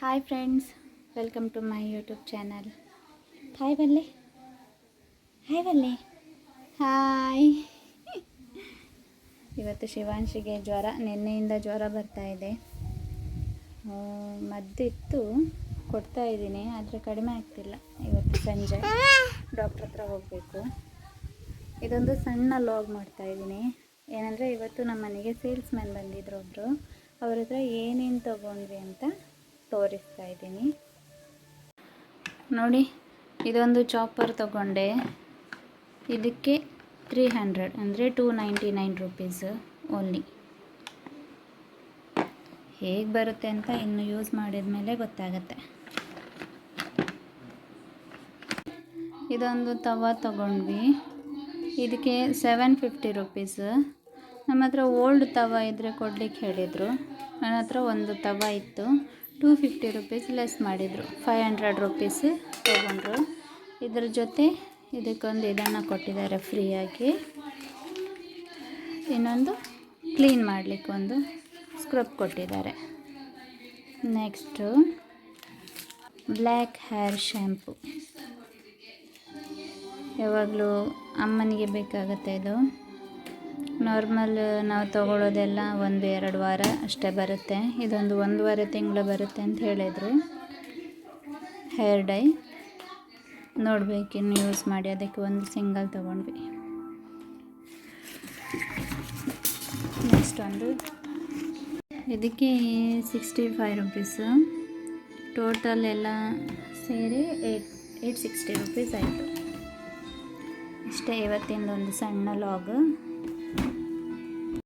Hi friends welcome to my YouTube channel hi ಬಲ್ಲೆ hi ಬಲ್ಲೆ hi ಇವತ್ತು ಶಿವಾಂಶಿಗೆ ಜ್ವರ, ನಿನ್ನೆಯಿಂದ ಜ್ವರ ಬರ್ತಾ ಇದೆ. ಮದ್ದಿತ್ತು ಕೊಡ್ತಾ ಇದ್ದೀನಿ, ಆದರೆ ಕಡಿಮೆ ಆಗ್ತಿಲ್ಲ. ಇವತ್ತು ಸಂಜೆ ಡಾಕ್ಟ್ರ್ ಹತ್ರ ಹೋಗಬೇಕು. ಇದೊಂದು ಸಣ್ಣ ಲಾಗ್ ಮಾಡ್ತಾ ಇದ್ದೀನಿ. ಏನಂದರೆ ಇವತ್ತು ನಮ್ಮ ಮನೆಗೆ ಸೇಲ್ಸ್ ಮ್ಯಾನ್ ಬಂದಿದ್ರು ಒಬ್ಬರು ಅವ್ರ ಹತ್ರ ಏನೇನು ತೊಗೊಂಡ್ವಿ ಅಂತ ತೋರಿಸ್ತಾ ಇದ್ದೀನಿ. ನೋಡಿ, ಇದೊಂದು ಚಾಪರ್ ತಗೊಂಡೆ. ಇದಕ್ಕೆ ತ್ರೀ ಹಂಡ್ರೆಡ್ ಅಂದರೆ two ninety nine rupees only ಹೇಗೆ ಬರುತ್ತೆ ಅಂತ ಇನ್ನು ಯೂಸ್ ಮಾಡಿದ ಮೇಲೆ ಗೊತ್ತಾಗತ್ತೆ. ಇದೊಂದು ತವ ತಗೊಂಡ್ವಿ. ಇದಕ್ಕೆ ಸೆವೆನ್ ಫಿಫ್ಟಿ ರುಪೀಸ್ ನಮ್ಮ ಹತ್ರ ಓಲ್ಡ್ ತವ ಇದ್ದರೆ ಕೊಡ್ಲಿಕ್ಕೆ ಹೇಳಿದರು. ನನ್ನ ಹತ್ರ ಒಂದು ತವ ಇತ್ತು. ಟೂ ಫಿಫ್ಟಿ ರುಪೀಸ್ ಲೆಸ್ ಮಾಡಿದರು. ಫೈವ್ ಹಂಡ್ರೆಡ್ ರುಪೀಸ್ ತೊಗೊಂಡ್ರು. ಇದ್ರ ಜೊತೆ ಇದಕ್ಕೊಂದು ಇದನ್ನು ಕೊಟ್ಟಿದ್ದಾರೆ ಫ್ರೀಯಾಗಿ. ಇನ್ನೊಂದು ಕ್ಲೀನ್ ಮಾಡಲಿಕ್ಕೆ ಒಂದು ಸ್ಕ್ರಬ್ ಕೊಟ್ಟಿದ್ದಾರೆ. Next black hair shampoo. ಯಾವಾಗಲೂ ಅಮ್ಮನಿಗೆ ಬೇಕಾಗುತ್ತೆ ಇದು. ನಾರ್ಮಲ್ ನಾವು ತಗೊಳ್ಳೋದೆಲ್ಲ ಒಂದು ಎರಡು ವಾರ ಅಷ್ಟೇ ಬರುತ್ತೆ. ಇದೊಂದು ಒಂದೂವರೆ ತಿಂಗಳು ಬರುತ್ತೆ ಅಂತ ಹೇಳಿದರು. ಹೇರ್ ಡೈ ನೋಡಬೇಕಿನ್ನು ಯೂಸ್ ಮಾಡಿ. ಅದಕ್ಕೆ ಒಂದು ಸಿಂಗಲ್ ತೊಗೊಂಡ್ವಿ. ನೆಕ್ಸ್ಟ್ ಒಂದು. ಇದಕ್ಕೆ ಸಿಕ್ಸ್ಟಿ ಫೈವ್ ರುಪೀಸು ಟೋಟಲ್ ಎಲ್ಲ ಸೇರಿ ಏಯ್ಟ್ ಏಯ್ಟ್ ಸಿಕ್ಸ್ಟಿ ರುಪೀಸ್ ಆಯಿತು. ಇಷ್ಟೇ ಇವತ್ತಿಂದ ಒಂದು ಸಣ್ಣ ಲಾಗ್